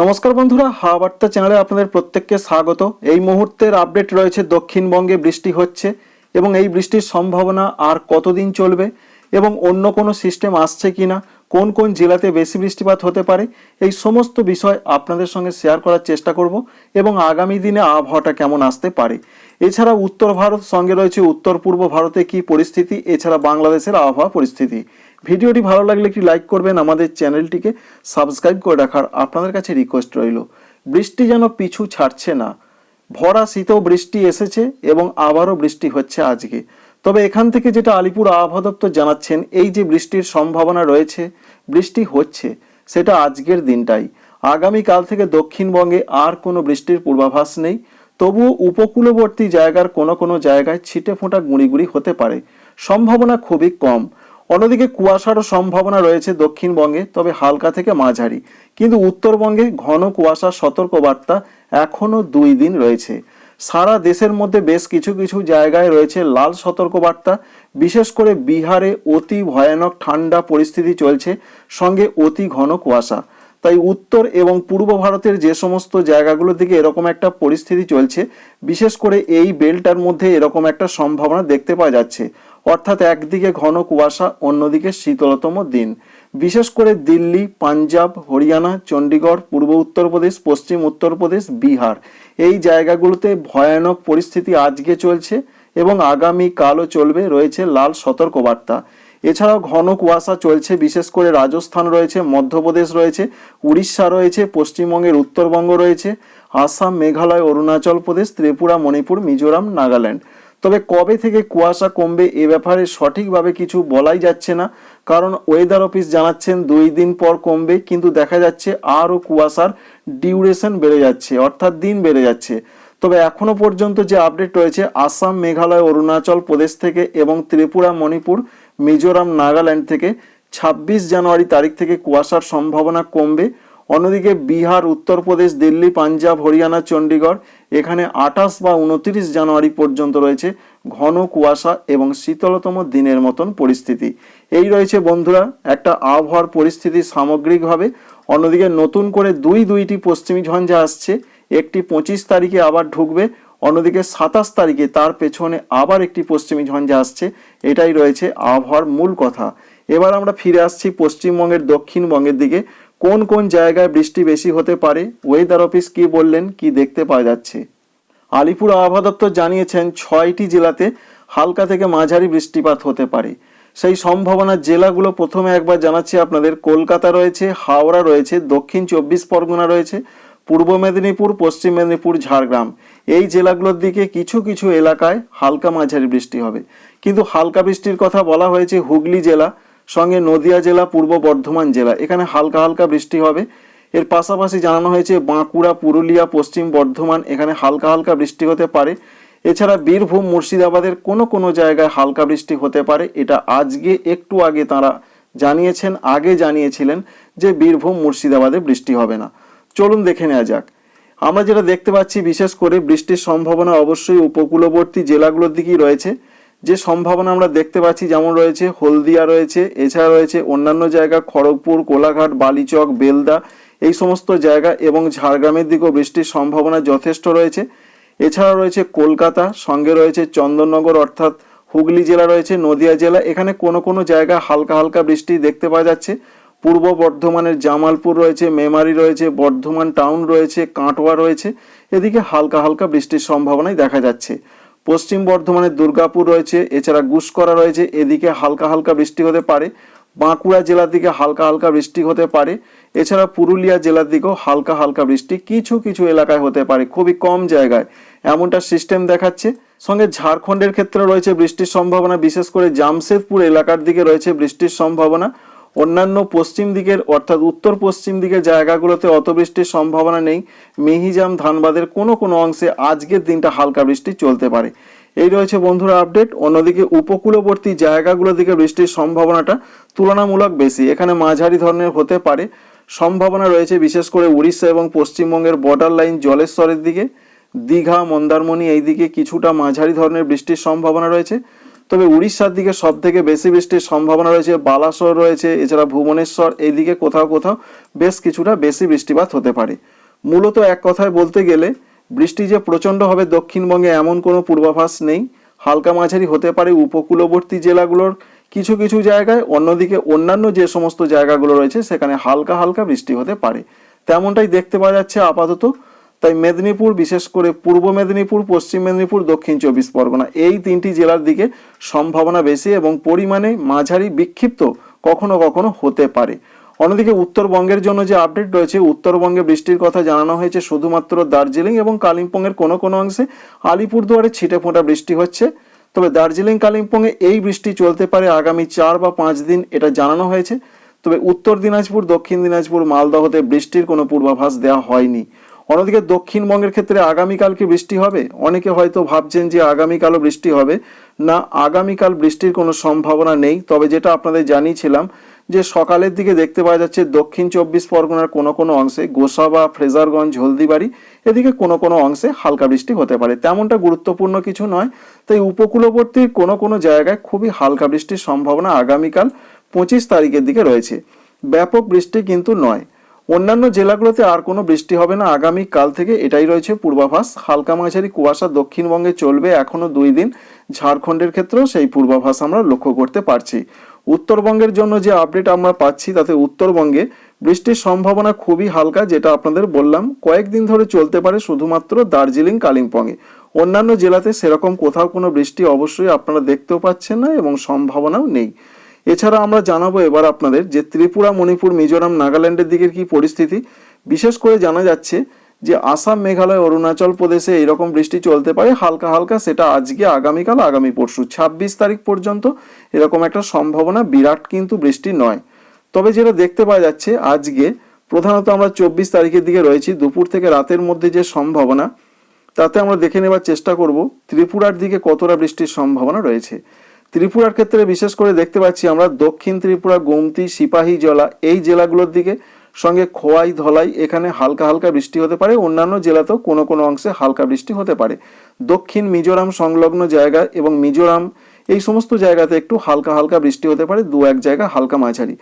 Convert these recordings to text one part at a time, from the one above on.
নমস্কার বন্ধুরা, হাওয়া বার্তা চ্যানেলে আপনাদের প্রত্যেককে স্বাগত। এই মুহূর্তের আপডেট রয়েছে দক্ষিণবঙ্গে বৃষ্টি হচ্ছে এবং এই বৃষ্টির সম্ভাবনা আর কতদিন চলবে এবং অন্য কোনো সিস্টেম আসছে কিনা কোন কোন জেলাতে বেশি বৃষ্টিপাত হতে পারে, এই সমস্ত বিষয় আপনাদের সঙ্গে শেয়ার করার চেষ্টা করব এবং আগামী দিনে আবহাওয়াটা কেমন আসতে পারে। এছাড়া উত্তর ভারত সঙ্গে রয়েছে উত্তর পূর্ব ভারতে কি পরিস্থিতি, এছাড়া বাংলাদেশের আবহাওয়া পরিস্থিতি। ভিডিওটি ভালো লাগলে একটি লাইক করবেন, আমাদের চ্যানেলটিকে সাবস্ক্রাইব করে রাখার আপনাদের কাছে রিকোয়েস্ট রইল। বৃষ্টি যেন পিছু ছাড়ছে না। ভরা শীতেও বৃষ্টি এসেছে এবং আবারও বৃষ্টি হচ্ছে আজকে। তবে এখান থেকে যেটা আলিপুর আবহাওয়া দপ্তর জানাচ্ছেন, এই যে বৃষ্টির সম্ভাবনা রয়েছে, বৃষ্টি হচ্ছে, সেটা আজকের দিনটাই। আগামীকাল থেকে দক্ষিণবঙ্গে আর কোনো বৃষ্টির পূর্বাভাস নেই। তবুও উপকূলবর্তী জায়গার কোনো কোনো জায়গায় ছিটে ফোঁটা গুঁড়ি হতে পারে। সম্ভাবনা খুবই কম। অন্যদিকে কুয়াশারও সম্ভাবনা রয়েছে দক্ষিণবঙ্গে, তবে হালকা থেকে মাঝারি। কিন্তু উত্তরবঙ্গে ঘন কুয়াশার সতর্কবার্তা এখনও দুই দিন রয়েছে। সারা দেশের মধ্যে বেশ কিছু কিছু জায়গায় রয়েছে লাল সতর্কবার্তা। বিশেষ করে বিহারে অতি ভয়ানক ঠান্ডা পরিস্থিতি চলছে, সঙ্গে অতি ঘন কুয়াশা। তাই উত্তর এবং পূর্ব ভারতের যে সমস্ত জায়গাগুলোর দিকে এরকম একটা পরিস্থিতি চলছে, বিশেষ করে এই বেলটার মধ্যে এরকম একটা সম্ভাবনা দেখতে পাওয়া যাচ্ছে। অর্থাৎ একদিকে ঘন কুয়াশা, অন্যদিকে শীতলতম দিন। বিশেষ করে দিল্লি, পাঞ্জাব, হরিয়ানা, চণ্ডীগড়, পূর্ব উত্তরপ্রদেশ, পশ্চিম উত্তরপ্রদেশ, বিহার। এই জায়গাগুলোতে ভয়ানক পরিস্থিতি আজকে চলছে এবং আগামী কালও চলবে, রয়েছে লাল সতর্কবার্তা। এছাড়াও ঘন কুয়াশা চলছে, বিশেষ করে রাজস্থান রয়েছে, মধ্যপ্রদেশ রয়েছে, উড়িষ্যা রয়েছে, পশ্চিমবঙ্গের উত্তরবঙ্গ রয়েছে, আসাম, মেঘালয়, অরুণাচল প্রদেশ, ত্রিপুরা, মণিপুর, মিজোরাম, নাগাল্যান্ড। তবে কবে থেকে কুয়াশা কমবে এ ব্যাপারে সঠিকভাবে কিছু বলাই যাচ্ছে না। কারণ ওয়েদার অফিস জানাচ্ছেন দুই দিন পর কমবে, কিন্তু দেখা যাচ্ছে আরও কুয়াশার ডিউরেশন বেড়ে যাচ্ছে, অর্থাৎ দিন বেড়ে যাচ্ছে। তবে এখনও পর্যন্ত যে আপডেট রয়েছে, আসাম, মেঘালয়, অরুণাচল প্রদেশ থেকে এবং ত্রিপুরা, মণিপুর, মিজোরাম, নাগাল্যান্ড থেকে ছাব্বিশ জানুয়ারি তারিখ থেকে কুয়াশার সম্ভাবনা কমবে। অন্যদিকে বিহার, উত্তরপ্রদেশ, দিল্লি, পাঞ্জাব, হরিয়ানা, চণ্ডীগড়, এখানে আঠাশ বা উনত্রিশ জানুয়ারি পর্যন্ত রয়েছে ঘন কুয়াশা এবং শীতলতম দিনের মতন পরিস্থিতি। এই রয়েছে বন্ধুরা, একটা আবহাওয়ার পরিস্থিতি সামগ্রিকভাবে। অন্যদিকে নতুন করে দুই দুইটি পশ্চিমী ঝঞ্ঝা আসছে, একটি পঁচিশ তারিখে আবার ঢুকবে, অন্যদিকে সাতাশ তারিখে তার পেছনে আবার একটি পশ্চিমী ঝঞ্ঝা আসছে, এটাই রয়েছে আবহাওয়ার মূল কথা। এবার আমরা ফিরে আসছি পশ্চিমবঙ্গের দক্ষিণবঙ্গের দিকে। কোন কোন জায়গায় বৃষ্টি বেশি হতে পারে? ওয়েদার অফিস কি বললেন? কি দেখতে পাওয়া যাচ্ছে? আলিপুর আবহাওয়া দপ্তর জানিয়েছেন, ছয়টি জেলাতে হালকা থেকে মাঝারি বৃষ্টিপাত হতে পারে। সেই সম্ভাবনার জেলাগুলো প্রথমে একবার জানাচ্ছি আপনাদের। কলকাতা রয়েছে, হাওড়া রয়েছে, দক্ষিণ চব্বিশ পরগনা রয়েছে, পূর্ব মেদিনীপুর, পশ্চিম মেদিনীপুর, ঝাড়গ্রাম। এই জেলাগুলোর দিকে কিছু কিছু এলাকায় হালকা মাঝারি বৃষ্টি হবে। কিন্তু হালকা বৃষ্টির কথা বলা হয়েছে হুগলি জেলা। সঙ্গে নদিয়া জেলা, পূর্ব বর্ধমান জেলা। এখানে হালকা হালকা বৃষ্টি হবে। এর পাশাপাশি জানানো হয়েছে, বাঁকুড়া, পুরুলিয়া, পশ্চিম বর্ধমান এখানে হালকা হালকা বৃষ্টি হতে পারে। এছাড়া বীরভূম, মুর্শিদাবাদের কোনো কোনো জায়গায় হালকা বৃষ্টি হতে পারে। এটা আজকে একটু আগে তারা জানিয়েছেন, আগে জানিয়েছিলেন যে বীরভূম, মুর্শিদাবাদে বৃষ্টি হবে না। চলুন দেখে নেওয়া যাক। আমরা যেটা দেখতে পাচ্ছি, বিশেষ করে বৃষ্টির সম্ভাবনা অবশ্যই উপকূলবর্তী জেলাগুলোর দিকেই রয়েছে। যে সম্ভাবনা আমরা দেখতে পাচ্ছি যেমন রয়েছে, হলদিয়া রয়েছে, এছাড়া রয়েছে অন্যান্য জায়গা, খড়গপুর, কোলাঘাট, বালিচক, বেলদা, এই সমস্ত জায়গা এবং ঝাড়গ্রামের দিকেও বৃষ্টির সম্ভাবনা যথেষ্ট রয়েছে। এছাড়া রয়েছে কলকাতা, সঙ্গে রয়েছে চন্দননগর অর্থাৎ হুগলি জেলা রয়েছে, নদিয়া জেলা। এখানে কোনো কোনো জায়গায় হালকা হালকা বৃষ্টি দেখতে পাওয়া যাচ্ছে। পূর্ব বর্ধমানের জামালপুর রয়েছে, মেমারি রয়েছে, বর্ধমান টাউন রয়েছে, কাটোয়া রয়েছে। এদিকে হালকা হালকা বৃষ্টির সম্ভাবনাই দেখা যাচ্ছে। পশ্চিম বর্ধমানের দুর্গাপুর রয়েছে, এছাড়া গুসকরা রয়েছে, এদিকে হালকা হালকা বৃষ্টি হতে পারে। বাঁকুড়া জেলার দিকে হালকা হালকা বৃষ্টি হতে পারে। এছাড়া পুরুলিয়া জেলার দিকেও হালকা হালকা বৃষ্টি কিছু কিছু এলাকায় হতে পারে, খুবই কম জায়গায়। এমনটা সিস্টেম দেখাচ্ছে। সঙ্গে ঝাড়খণ্ডের ক্ষেত্রে রয়েছে বৃষ্টির সম্ভাবনা, বিশেষ করে জামশেদপুর এলাকার দিকে রয়েছে বৃষ্টির সম্ভাবনা। অন্যান্য পশ্চিম দিকের, অর্থাৎ উত্তর পশ্চিম দিকের জায়গাগুলোতে অত বৃষ্টির সম্ভাবনা নেই। মিহিজাম ধানবাদের কোনো কোনো অংশে আজকের দিনটা হালকা বৃষ্টি চলতে পারে। এই রয়েছে বন্ধুরা আপডেট। অন্যদিকে উপকূলবর্তী জায়গাগুলো দিকে বৃষ্টির সম্ভাবনাটা তুলনামূলক বেশি। এখানে মাঝারি ধরনের হতে পারে। সম্ভাবনা রয়েছে বিশেষ করে উড়িষ্যা এবং পশ্চিমবঙ্গের বর্ডার লাইন জলেশ্বরের দিকে। দীঘা, মন্দারমণি এই দিকে কিছুটা মাঝারি ধরনের বৃষ্টির সম্ভাবনা রয়েছে। তবে উড়িষ্যার দিকে সব থেকে বেশি বৃষ্টির সম্ভাবনা রয়েছে, বালাসোর রয়েছে, এছাড়া ভুবনেশ্বর এইদিকে কোথাও কোথাও বেশ কিছুটা বেশি বৃষ্টিপাত হতে পারে। মূলত এক কথায় বলতে গেলে, বৃষ্টি যে প্রচণ্ড হবে দক্ষিণবঙ্গে এমন কোনো পূর্বাভাস নেই। হালকা মাঝারি হতে পারে উপকূলবর্তী জেলাগুলোর কিছু কিছু জায়গায়, অন্যদিকে অন্যান্য যে সমস্ত জায়গাগুলো রয়েছে, সেখানে হালকা হালকা বৃষ্টি হতে পারে। তেমনটাই দেখতে পাওয়া যাচ্ছে আপাতত তাই মেদিনীপুর, বিশেষ করে পূর্ব মেদিনীপুর, পশ্চিম মেদিনীপুর, দক্ষিণ চব্বিশ পরগনা এই তিনটি জেলার দিকে সম্ভাবনা বেশি এবং পরিমাণে মাঝারি বিক্ষিপ্ত কখনো কখনো হতে পারে। অন্যদিকে উত্তরবঙ্গের জন্য যে আপডেট রয়েছে, উত্তরবঙ্গে বৃষ্টির কথা জানানো হয়েছে শুধুমাত্র দার্জিলিং এবং কালিম্পংয়ের কোনো কোনো অংশে। আলিপুরদুয়ারে ছিটে ফোঁটা বৃষ্টি হচ্ছে। তবে দার্জিলিং, কালিম্পংয়ে এই বৃষ্টি চলতে পারে আগামী চার বা পাঁচ দিন, এটা জানানো হয়েছে। তবে উত্তর দিনাজপুর, দক্ষিণ দিনাজপুর, মালদহতে বৃষ্টির কোনো পূর্বাভাস দেওয়া হয়নি। অন্যদিকে দক্ষিণবঙ্গের ক্ষেত্রে আগামীকাল কি বৃষ্টি হবে? অনেকে হয়তো ভাবছেন যে আগামীকালও বৃষ্টি হবে। না, আগামীকাল বৃষ্টির কোনো সম্ভাবনা নেই। তবে যেটা আপনাদের জানিয়েছিলাম যে সকালের দিকে দেখতে পাওয়া যাচ্ছে দক্ষিণ চব্বিশ পরগনার কোনো কোনো অংশে গোসাবা ফ্রেজারগঞ্জ, হলদিবাড়ি, এদিকে কোনো কোনো অংশে হালকা বৃষ্টি হতে পারে। তেমনটা গুরুত্বপূর্ণ কিছু নয়। তাই উপকূলবর্তী কোনো কোনো জায়গায় খুবই হালকা বৃষ্টির সম্ভাবনা আগামীকাল পঁচিশ তারিখের দিকে রয়েছে। ব্যাপক বৃষ্টি কিন্তু নয়। অন্যান্য জেলাগুলোতে আর কোনো বৃষ্টি হবে না। আগামী কাল থেকে এটাই রয়েছে পূর্বাভাস। হালকা মাঝারি কুয়াশা দক্ষিণবঙ্গে চলবে এখনও দুই দিন। ঝাড়খণ্ডের ক্ষেত্রেও সেই পূর্বাভাস আমরা লক্ষ্য করতে পারছি। উত্তরবঙ্গের জন্য যে আপডেট আমরা পাচ্ছি, তাতে উত্তরবঙ্গে বৃষ্টির সম্ভাবনা খুবই হালকা, যেটা আপনাদের বললাম, কয়েকদিন ধরে চলতে পারে শুধুমাত্র দার্জিলিং, কালিম্পংয়ে। অন্যান্য জেলাতে সেরকম কোথাও কোনো বৃষ্টি অবশ্যই আপনারা দেখতেও পাচ্ছেন না এবং সম্ভাবনাও নেই। এছাড়া আমরা জানাব এবার আপনাদের যে ত্রিপুরা, মণিপুর, মিজোরাম, নাগাল্যান্ডের দিকের কি পরিস্থিতি। বিশেষ করে জানা যাচ্ছে যে আসাম, মেঘালয়, অরুণাচল প্রদেশে এরকম বৃষ্টি চলতে পারে। হালকা হালকা সেটা আজকে, আগামীকাল, আগামী পরশু। ছাব্বিশ তারিখ পর্যন্ত এরকম একটা সম্ভাবনা, বিরাট কিন্তু বৃষ্টি নয়। তবে যেটা দেখতে পাওয়া যাচ্ছে, আজকে প্রধানত আমরা চব্বিশ তারিখের দিকে রয়েছি। দুপুর থেকে রাতের মধ্যে যে সম্ভাবনা, তাতে আমরা দেখে নেবার চেষ্টা করব, ত্রিপুরার দিকে কতটা বৃষ্টির সম্ভাবনা রয়েছে। ত্রিপুরার ক্ষেত্রে বিশেষ করে দেখতে পাচ্ছি আমরা দক্ষিণ ত্রিপুরা, গোমতি, সিপাহী জলা, এই জেলাগুলোর দিকে সঙ্গে খোয়াই, ধলাই, এখানে হালকা হালকা বৃষ্টি হতে পারে। অন্যান্য জেলাতেও কোনো কোনো অংশে হালকা বৃষ্টি হতে পারে। দক্ষিণ মিজোরাম সংলগ্ন জায়গা এবং মিজোরাম, এই সমস্ত জায়গাতে একটু হালকা হালকা বৃষ্টি হতে পারে, দু এক জায়গা হালকা মাঝারি।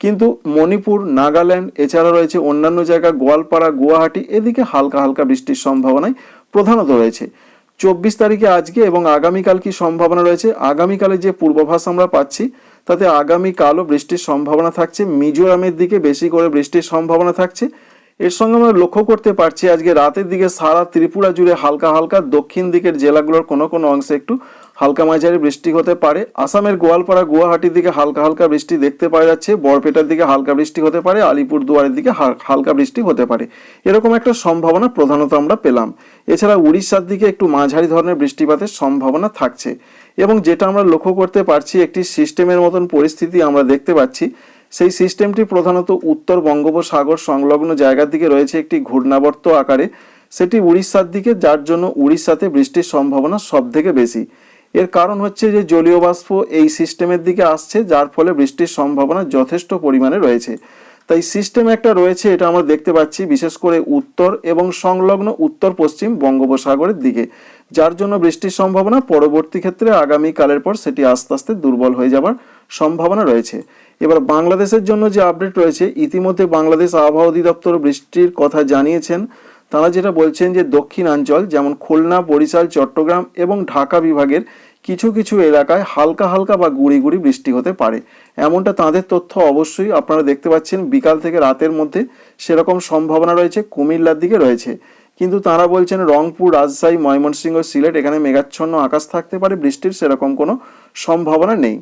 কিন্তু মণিপুর, নাগাল্যান্ড এছাড়া রয়েছে অন্যান্য জায়গা, গোয়ালপাড়া, গুয়াহাটি, এদিকে হালকা হালকা বৃষ্টির সম্ভাবনাই প্রধানত রয়েছে। চব্বিশ তারিখে আজকে এবং আগামীকাল কি সম্ভাবনা রয়েছে? আগামীকালে যে পূর্বাভাস আমরা পাচ্ছি, তাতে আগামীকালও বৃষ্টির সম্ভাবনা থাকছে। মিজোরামের দিকে বেশি করে বৃষ্টির সম্ভাবনা থাকছে। এর সঙ্গে আমরা লক্ষ্য করতে পারছি, আজকে রাতের দিকে সারা ত্রিপুরা জুড়ে হালকা হালকা দক্ষিণ দিকের জেলাগুলোর কোনো কোনো অংশে একটু হালকা মাঝারি বৃষ্টি হতে পারে। আসামের গোয়ালপাড়া গুয়াহাটির দিকে হালকা হালকা বৃষ্টি দেখতে পাওয়া যাচ্ছে। বরপেটার দিকে হালকা বৃষ্টি হতে পারে। আলিপুর দুয়ারের দিকে হালকা বৃষ্টি হতে পারে। এরকম একটা সম্ভাবনা প্রধানত আমরা পেলাম। এছাড়া উড়িষ্যার দিকে একটু মাঝারি ধরনের বৃষ্টিপাতের সম্ভাবনা থাকছে। এবং যেটা আমরা লক্ষ্য করতে পারছি, একটি সিস্টেমের মতন পরিস্থিতি আমরা দেখতে পাচ্ছি। সেই সিস্টেমটি প্রধানত উত্তর বঙ্গোপসাগর সংলগ্ন জায়গার দিকে রয়েছে একটি ঘূর্ণাবর্ত আকারে। সেটি উড়িষ্যার দিকে, যার জন্য উড়িষ্যাতে বৃষ্টির সম্ভাবনা সব থেকে বেশি। এর কারণ হচ্ছে যে জলীয় বাষ্প এই সিস্টেমের দিকে আসছে, যার ফলে বৃষ্টির সম্ভাবনা যথেষ্ট পরিমাণে রয়েছে। তাই সিস্টেম একটা রয়েছে, এটা আমরা দেখতে পাচ্ছি, বিশেষ করে উত্তর এবং সংলগ্ন উত্তর পশ্চিম বঙ্গোপসাগরের দিকে, যার জন্য বৃষ্টির সম্ভাবনা পরবর্তী ক্ষেত্রে আগামী কালের পর সেটি আস্তে আস্তে দুর্বল হয়ে যাবার সম্ভাবনা রয়েছে। এবার বাংলাদেশের জন্য যে আপডেট রয়েছে, ইতিমধ্যে বাংলাদেশ আবহাওয়া অধিদপ্তর বৃষ্টির কথা জানিয়েছেন। তারা যেটা বলছেন যে দক্ষিণাঞ্চল, যেমন খুলনা, বরিশাল, চট্টগ্রাম এবং ঢাকা বিভাগের কিছু কিছু এলাকায় হালকা হালকা বা গুড়ি গুড়ি বৃষ্টি হতে পারে। এমনটা তাদের তথ্য অবশ্যই আপনারা দেখতে পাচ্ছেন। বিকাল থেকে রাতের মধ্যে সেরকম সম্ভাবনা রয়েছে, কুমিল্লার দিকে রয়েছে। কিন্তু তারা বলছেন রংপুর, রাজশাহী, ময়মনসিংহ, সিলেট এখানে মেঘাচ্ছন্ন আকাশ থাকতে পারে। বৃষ্টির সেরকম কোনো সম্ভাবনা নেই।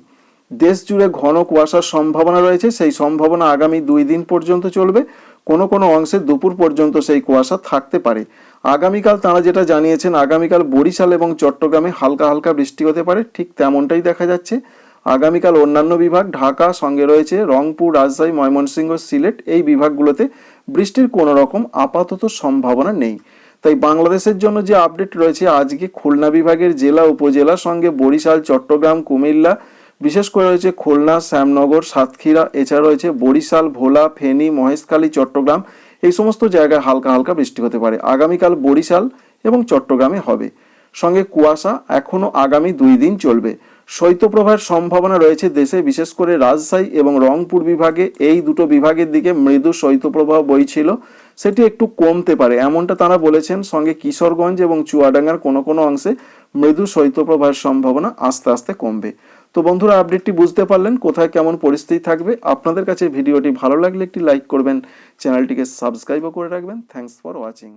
দেশ জুড়ে ঘন কুয়াশার সম্ভাবনা রয়েছে। সেই সম্ভাবনা আগামী দুই দিন পর্যন্ত চলবে। কোনো কোনো অংশে দুপুর পর্যন্ত সেই কুয়াশা থাকতে পারে। আগামীকাল তারা যেটা জানিয়েছেন, আগামীকাল বরিশাল এবং চট্টগ্রামে হালকা হালকা বৃষ্টি হতে পারে, ঠিক তেমনটাই দেখা যাচ্ছে। আগামীকাল অন্যান্য বিভাগ, ঢাকা, সঙ্গে রয়েছে রংপুর, রাজশাহী, ময়মনসিংহ, সিলেট, এই বিভাগগুলোতে বৃষ্টির কোনো রকম আপাতত সম্ভাবনা নেই। তাই বাংলাদেশের জন্য যে আপডেট রয়েছে, আজকে খুলনা বিভাগের জেলা উপজেলা সঙ্গে বরিশাল, চট্টগ্রাম, কুমিল্লা বিশেষ করে রয়েছে খুলনা, শ্যামনগর, সাতক্ষীরা, এছাড়া রয়েছে বরিশাল, ভোলা, ফেনী, মহেশখালী, চট্টগ্রাম। এই সমস্ত জায়গায় হালকা হালকা বৃষ্টি হতে পারে। আগামীকাল বরিশাল এবং চট্টগ্রামে হবে। সঙ্গে কুয়াশা এখনও আগামী দুই দিন চলবে। শৈত্যপ্রবাহের সম্ভাবনা রয়েছে দেশে, বিশেষ করে রাজশাহী এবং রংপুর বিভাগে। এই দুটো বিভাগের দিকে মৃদু শৈত্যপ্রবাহ বইছিল। সেটি একটু কমতে পারে, এমনটা তারা বলেছেন। সঙ্গে কিশোরগঞ্জ এবং চুয়াডাঙ্গার কোনো কোনো অংশে মৃদু শৈত্যপ্রবাহের সম্ভাবনা আস্তে আস্তে কমবে। তো বন্ধুরা, আপডেটটি বুঝতে পারলেন কোথায় কেমন পরিস্থিতি থাকবে। আপনাদের কাছে ভিডিওটি ভালো লাগলে একটি লাইক করবেন, চ্যানেলটিকে সাবস্ক্রাইবও করে রাখবেন। Thanks for watching.